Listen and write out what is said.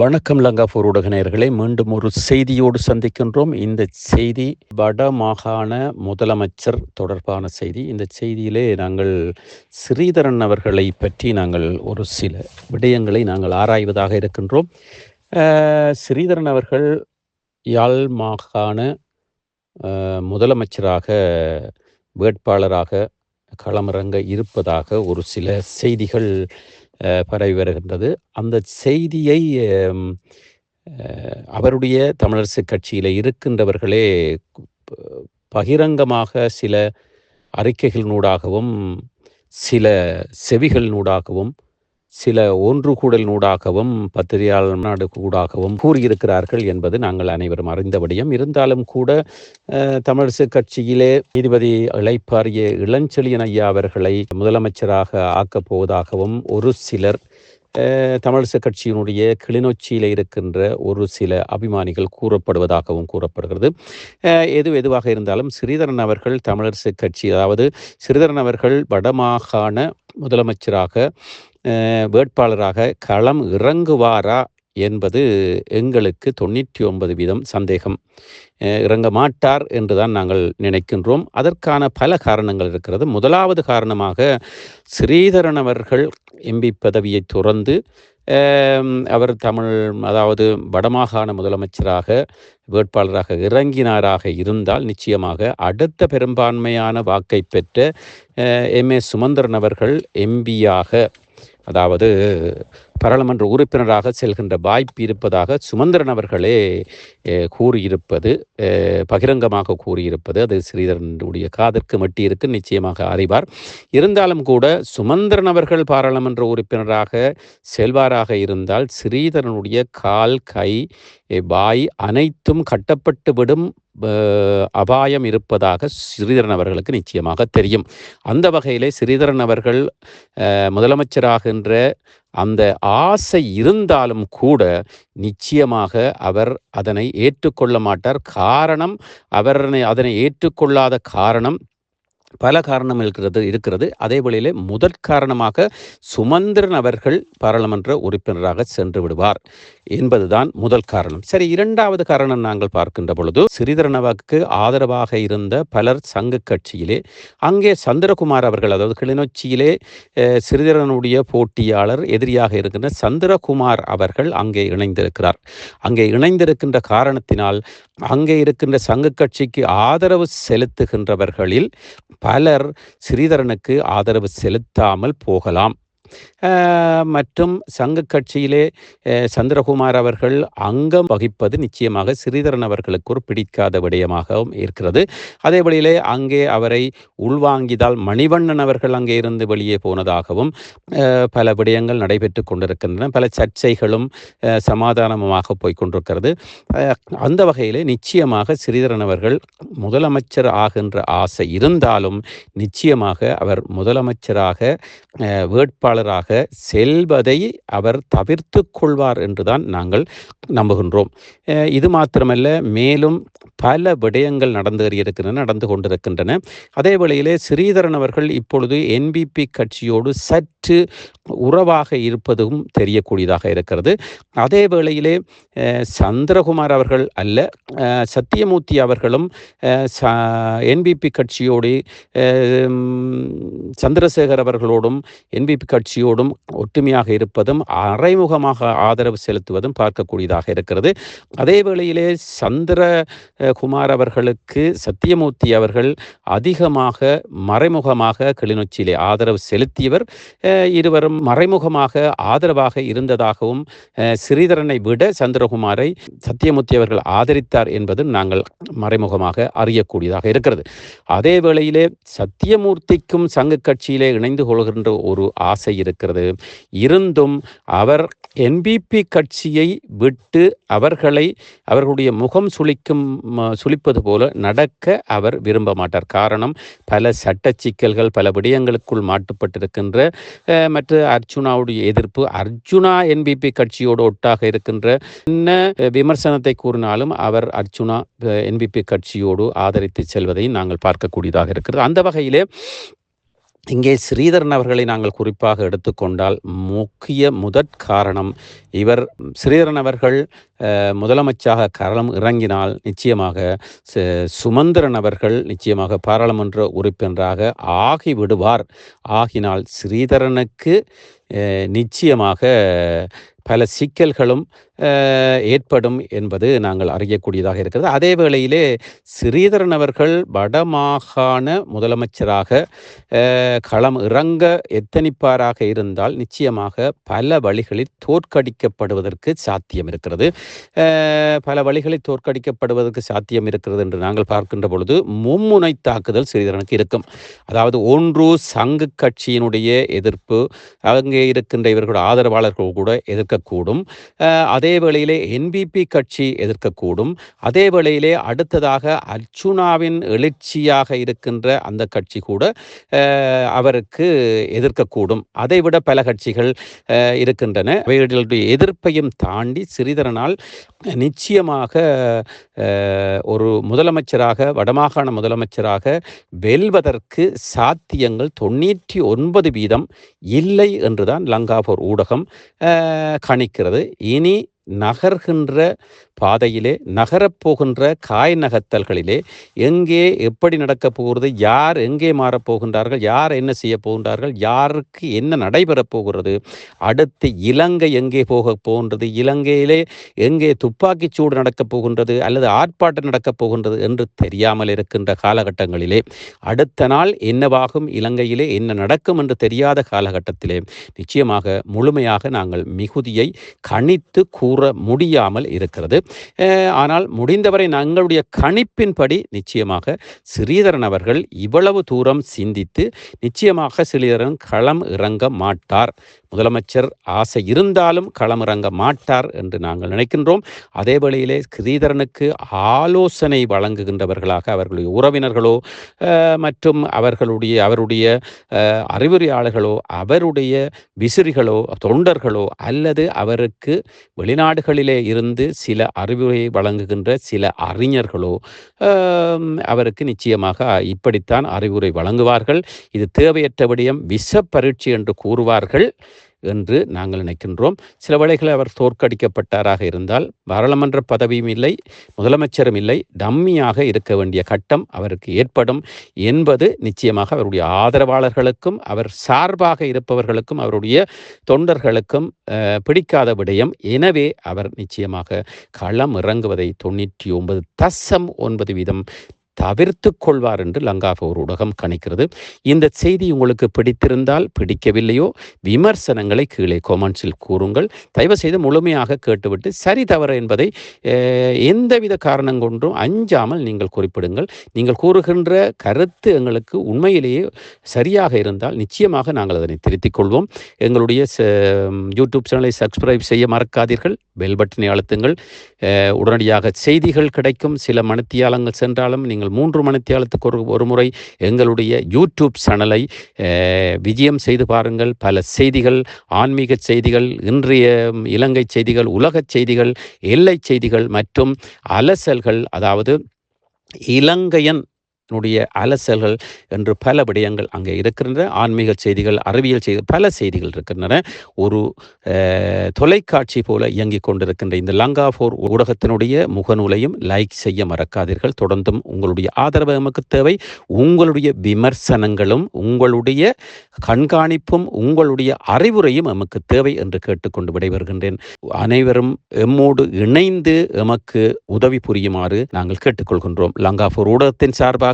வணக்கம் லங்காபூர் ஊடக நேயர்களே மீண்டும் ஒரு செய்தியோடு சந்திக்கின்றோம். இந்த செய்தி வட மாகாண முதலமைச்சர் தொடர்பான செய்தி. இந்த செய்தியிலே நாங்கள் ஸ்ரீதரன் அவர்களை பற்றி நாங்கள் ஒரு சில விடயங்களை நாங்கள் ஆராய்வதாக இருக்கின்றோம். ஸ்ரீதரன் அவர்கள் யாழ் மாகாண முதலமைச்சராக வேட்பாளராக களமிறங்க இருப்பதாக ஒரு சில செய்திகள் பரவி வருகின்றது. அந்த செய்தியை அவருடைய தமிழரசு கட்சியில் இருக்கின்றவர்களே பகிரங்கமாக சில அறிக்கைகளினூடாகவும் சில செவிகளினூடாகவும் சில ஒன்று கூடலினூடாகவும் பத்திரிகையாளர் நாடு கூடாகவும் கூறியிருக்கிறார்கள் என்பது நாங்கள் அனைவரும் அறிந்தபடியும். இருந்தாலும் கூட தமிழரசு கட்சியிலே நீதிபதி இழைப்பாரிய இளஞ்செழியன் ஐயா அவர்களை முதலமைச்சராக ஆக்கப் போவதாகவும் ஒரு சிலர் தமிழரசு கட்சியினுடைய கிளிநொச்சியில் இருக்கின்ற ஒரு சில அபிமானிகள் கூறப்படுவதாகவும் கூறப்படுகிறது. எது எதுவாக இருந்தாலும் ஸ்ரீதரன் அவர்கள் தமிழரசு கட்சி அதாவது ஸ்ரீதரன் அவர்கள் வடமாகாண முதலமைச்சராக வேட்பாளராக களம் இறங்குவாரா என்பது எங்களுக்கு தொண்ணூற்றி ஒன்பது வீதம் சந்தேகம். இறங்க மாட்டார் என்றுதான் நாங்கள் நினைக்கின்றோம். அதற்கான பல காரணங்கள் இருக்கிறது. முதலாவது காரணமாக ஸ்ரீதரன் அவர்கள் எம்பி பதவியை துறந்து அவர் தமிழ் அதாவது வடமாகாண முதலமைச்சராக வேட்பாளராக இறங்கினாராக இருந்தால் நிச்சயமாக அடுத்த பெரும்பான்மையான வாக்கை பெற்ற எம். ஏ. சுமந்திரன் அவர்கள் எம்பியாக அதாவது பாராளுமன்ற உறுப்பினராக செல்கின்ற வாய்ப்பு இருப்பதாக சுமந்திரன் அவர்களே கூறியிருப்பது பகிரங்கமாக கூறியிருப்பது அது ஸ்ரீதரனுடைய காதற்கு மட்டி இருக்கு நிச்சயமாக அறிவார். இருந்தாலும் கூட சுமந்திரன் அவர்கள் பாராளுமன்ற உறுப்பினராக செல்வாராக இருந்தால் ஸ்ரீதரனுடைய கால் கை பாய் வாய் அனைத்தும் கட்டப்பட்டு விடும் அபாயம் இருப்பதாக ஸ்ரீதரன் அவர்களுக்கு நிச்சயமாக தெரியும். அந்த வகையிலே ஸ்ரீதரன் அவர்கள் முதலமைச்சராகின்ற அந்த ஆசை இருந்தாலும் கூட நிச்சயமாக அவர் அதனை ஏற்றுக்கொள்ள மாட்டார். காரணம் அவர் அதனை ஏற்றுக்கொள்ளாத காரணம் பல காரணம் இருக்கிறது இருக்கிறது. அதே வேளையிலே முதற் காரணமாக சுமந்திரன் அவர்கள் பாராளுமன்ற உறுப்பினராக சென்று விடுவார் என்பதுதான் முதல் காரணம். சரி இரண்டாவது காரணம் நாங்கள் பார்க்கின்ற பொழுது சிறிதரனவாக்கு ஆதரவாக இருந்த பலர் சங்க கட்சியிலே அங்கே சந்திரகுமார் அவர்கள் அதாவது கிளிநொச்சியிலே சிறிதரனுடைய போட்டியாளர் எதிரியாக இருக்கின்ற சந்திரகுமார் அவர்கள் அங்கே இணைந்திருக்கிறார். அங்கே இணைந்திருக்கின்ற காரணத்தினால் அங்கே இருக்கின்ற சங்க கட்சிக்கு ஆதரவு செலுத்துகின்றவர்களில் பலர் ஸ்ரீதரனுக்கு ஆதரவு செலுத்தாமல் போகலாம். மற்றும் சங்க கட்சியிலே சந்திரகுமார் அவர்கள் அங்கம் வகிப்பது நிச்சயமாக ஸ்ரீதரன் அவர்களுக்கு ஒரு பிடிக்காத விடயமாகவும் இருக்கிறது. அதே வழியிலே அங்கே அவரை உள்வாங்கிதால் மணிவண்ணன் அவர்கள் அங்கே இருந்து வெளியே போனதாகவும் பல விடயங்கள் நடைபெற்று கொண்டிருக்கின்றன. பல சர்ச்சைகளும் சமாதானமாக சமாதானமுமாக அந்த வகையிலே நிச்சயமாக ஸ்ரீதரன் அவர்கள் முதலமைச்சர் ஆகின்ற ஆசை இருந்தாலும் நிச்சயமாக அவர் முதலமைச்சராக வேட்பாளர் வேட்பாளராக செல்வதை அவர் தவிர்த்து கொள்வார் என்றுதான் நாங்கள் நம்புகின்றோம். இது மாத்திரமல்ல மேலும் பல விடயங்கள் நடந்து இருக்கின்றன நடந்து கொண்டிருக்கின்றன. அதே வேளையிலே ஸ்ரீதரன் அவர்கள் இப்பொழுது என்பிபி கட்சியோடு சற்று உறவாக இருப்பதும் தெரியக்கூடியதாக இருக்கிறது. அதே வேளையிலே சந்திரகுமார் அவர்கள் அல்ல சத்தியமூர்த்தி அவர்களும் என்பிபி கட்சியோடு சந்திரசேகர் அவர்களோடும் என்பிபி கட்சியோடும் ஒற்றுமையாக இருப்பதும் அறைமுகமாக ஆதரவு செலுத்துவதும் பார்க்கக்கூடியதாக இருக்கிறது. அதே வேளையிலே சந்திர குமார் அவர்களுக்கு சத்தியமூர்த்தி அவர்கள் அதிகமாக மறைமுகமாக கிளிநொச்சியிலே ஆதரவு செலுத்தியவர். இருவரும் மறைமுகமாக ஆதரவாக இருந்ததாகவும் சிறீதரனை ஸ்ரீதரனை விட சந்திரகுமாரை சத்தியமூர்த்தி அவர்கள் ஆதரித்தார் என்பது நாங்கள் மறைமுகமாக அறியக்கூடியதாக இருக்கிறது. அதே வேளையிலே சத்தியமூர்த்திக்கும் சங்க கட்சியிலே இணைந்து கொள்கின்ற ஒரு ஆசை இருக்கிறது. இருந்தும் அவர் என்பிபி கட்சியை விட்டு அவர்களை அவர்களுடைய முகம் சுளிக்கும் சுளிப்பது போல நடக்க அவர் விரும்ப மாட்டார். காரணம் பல சட்ட சிக்கல்கள் பல விடயங்களுக்குள் மாட்டுப்பட்டிருக்கின்ற மற்ற அர்ஜுனாவுடைய எதிர்ப்பு அர்ஜுனா என்பிபி கட்சியோடு ஒட்டாக இருக்கின்ற என்ன விமர்சனத்தை கூறினாலும் அவர் அர்ஜுனா என்பிபி கட்சியோடு ஆதரித்து செல்வதை நாங்கள் பார்க்கக்கூடியதாக இருக்கிறது. அந்த வகையிலே இங்கே ஸ்ரீதரன் அவர்களை நாங்கள் குறிப்பாக எடுத்துக்கொண்டால் முக்கிய முதற் காரணம் இவர் ஸ்ரீதரன் அவர்கள் முதலமைச்சாக களம் இறங்கினால் நிச்சயமாக சுமந்திரன் அவர்கள் நிச்சயமாக பாராளுமன்ற உறுப்பினராக ஆகிவிடுவார். ஆகினால் ஸ்ரீதரனுக்கு நிச்சயமாக பல சிக்கல்களும் ஏற்படும் என்பது நாங்கள் அறியக்கூடியதாக இருக்கிறது. அதே வேளையிலே ஸ்ரீதரன் அவர்கள் வடமாகாண முதலமைச்சராக களம் இறங்க எத்தனிப்பாராக இருந்தால் நிச்சயமாக பல வழிகளில் தோற்கடிக்கப்படுவதற்கு சாத்தியம் இருக்கிறது. பல வழிகளில் தோற்கடிக்கப்படுவதற்கு சாத்தியம் இருக்கிறது என்று நாங்கள் பார்க்கின்ற பொழுது மும்முனை தாக்குதல் ஸ்ரீதரனுக்கு இருக்கும். அதாவது ஒன்று சங்கு கட்சியினுடைய எதிர்ப்பு அங்கே இருக்கின்ற இவர்களுடைய ஆதரவாளர்கள் கூட எதிர்க்கக்கூடும். அதே வேளையிலே என்பிபி கட்சி எதிர்க்கக்கூடும். அதே வேளையிலே அடுத்ததாக அர்ச்சுனாவின் எழுச்சியாக இருக்கின்ற அந்த கட்சி கூட அவருக்கு எதிர்க்கக்கூடும். அதைவிட பல கட்சிகள் இருக்கின்றன. அவைகளுடைய எதிர்ப்பையும் தாண்டி சிறிதரனால் நிச்சயமாக ஒரு முதலமைச்சராக வடமாகாண முதலமைச்சராக வெல்வதற்கு சாத்தியங்கள் தொண்ணூற்றி ஒன்பது வீதம் இல்லை என்றுதான் லங்காபூர் ஊடகம் கணிக்கிறது. இனி நகர்கின்ற பாதையிலே நகரப்போகின்ற காய் நகர்த்தல்களிலே எங்கே எப்படி நடக்கப் போகிறது யார் எங்கே மாறப்போகின்றார்கள் யார் என்ன செய்ய போகின்றார்கள் யாருக்கு என்ன நடைபெறப் போகிறது அடுத்து இலங்கை எங்கே போக போகின்றது இலங்கையிலே எங்கே துப்பாக்கிச் சூடு நடக்கப் போகின்றது அல்லது ஆர்ப்பாட்டம் நடக்கப் போகின்றது என்று தெரியாமல் இருக்கின்ற காலகட்டங்களிலே அடுத்த நாள் என்னவாகும் இலங்கையிலே என்ன நடக்கும் என்று தெரியாத காலகட்டத்திலே நிச்சயமாக முழுமையாக நாங்கள் மிகுதியை கணித்து கூற முடியாமல் இருக்கிறது. ஆனால் முடிந்தவரை நாங்களுடைய கணிப்பின்படி நிச்சயமாக ஸ்ரீதரன் அவர்கள் இவ்வளவு தூரம் சிந்தித்து நிச்சயமாக ஸ்ரீதரன் களம் இறங்க மாட்டார். முதலமைச்சர் ஆசை இருந்தாலும் களமிறங்க மாட்டார் என்று நாங்கள் நினைக்கின்றோம். அதே வேளையிலே ஸ்ரீதரனுக்கு ஆலோசனை வழங்குகின்றவர்களாக அவர்களுடைய உறவினர்களோ மற்றும் அவர்களுடைய அவருடைய அறிவுரையாளர்களோ அவருடைய விசிறிகளோ தொண்டர்களோ அல்லது அவருக்கு வெளிநாடுகளிலே இருந்து சில அறிவுரை வழங்குகின்ற சில அறிஞர்களோ அவருக்கு நிச்சயமாக இப்படித்தான் அறிவுரை வழங்குவார்கள். இது தேவையற்ற விடயம் விஷ பரீட்சை என்று கூறுவார்கள். என்று நாங்கள் நினைக்கின்றோம். சில வேளைகளில் அவர் தோற்கடிக்கப்பட்டாராக இருந்தால் பாராளுமன்ற பதவியும் இல்லை முதலமைச்சரும் இல்லை டம்மியாக இருக்க வேண்டிய கட்டம் அவருக்கு ஏற்படும் என்பது நிச்சயமாக அவருடைய ஆதரவாளர்களுக்கும் அவர் சார்பாக இருப்பவர்களுக்கும் அவருடைய தொண்டர்களுக்கும் பிடிக்காத விடயம். எனவே அவர் நிச்சயமாக களம் இறங்குவதை தொண்ணூற்றி ஒன்பது தசம் ஒன்பது வீதம் தவிர்த்து கொள்வார் என்று ஒரு ஊடகம் கணிக்கிறது. இந்த செய்தி உங்களுக்கு பிடித்திருந்தால் பிடிக்கவில்லையோ விமர்சனங்களை கீழே கொமெண்ட்ஸில் கூறுங்கள். தயவு செய்து முழுமையாக கேட்டுவிட்டு சரி தவறு என்பதை எந்தவித காரணம் கொண்டும் அஞ்சாமல் நீங்கள் குறிப்பிடுங்கள். நீங்கள் கூறுகின்ற கருத்து எங்களுக்கு உண்மையிலேயே சரியாக இருந்தால் நிச்சயமாக நாங்கள் அதனை திருத்திக் கொள்வோம். எங்களுடைய யூடியூப் சேனலை சப்ஸ்கிரைப் செய்ய மறக்காதீர்கள். பெல் பட்டனை அழுத்துங்கள். உடனடியாக செய்திகள் கிடைக்கும். சில மணித்தியாலங்கள் சென்றாலும் நீங்கள் நீங்கள் மூன்று மணித்தியாலத்துக்கு ஒரு ஒரு முறை எங்களுடைய யூடியூப் சேனலை விஜயம் செய்து பாருங்கள். பல செய்திகள் ஆன்மீக செய்திகள் இன்றைய இலங்கை செய்திகள் உலக செய்திகள் எல்லை செய்திகள் மற்றும் அலசல்கள் அதாவது இலங்கையன் னுடைய அலசல்கள் என்று பல விடயங்கள் அங்கே இருக்கின்றன. ஆன்மீக செய்திகள் அறிவியல் செய்தி பல செய்திகள் இருக்கின்றன. ஒரு தொலைக்காட்சி போல இயங்கிக் கொண்டிருக்கின்ற இந்த லங்கா போர் ஊடகத்தினுடைய முகநூலையும் லைக் செய்ய மறக்காதீர்கள். தொடர்ந்தும் உங்களுடைய ஆதரவு நமக்கு தேவை. உங்களுடைய விமர்சனங்களும் உங்களுடைய கண்காணிப்பும் உங்களுடைய அறிவுரையும் எமக்கு தேவை என்று கேட்டுக்கொண்டு விடைபெறுகின்றேன். அனைவரும் எம்மோடு இணைந்து எமக்கு உதவி புரியுமாறு நாங்கள் கேட்டுக்கொள்கின்றோம். லங்கா ஃபோர் ஊடகத்தின் சார்பாக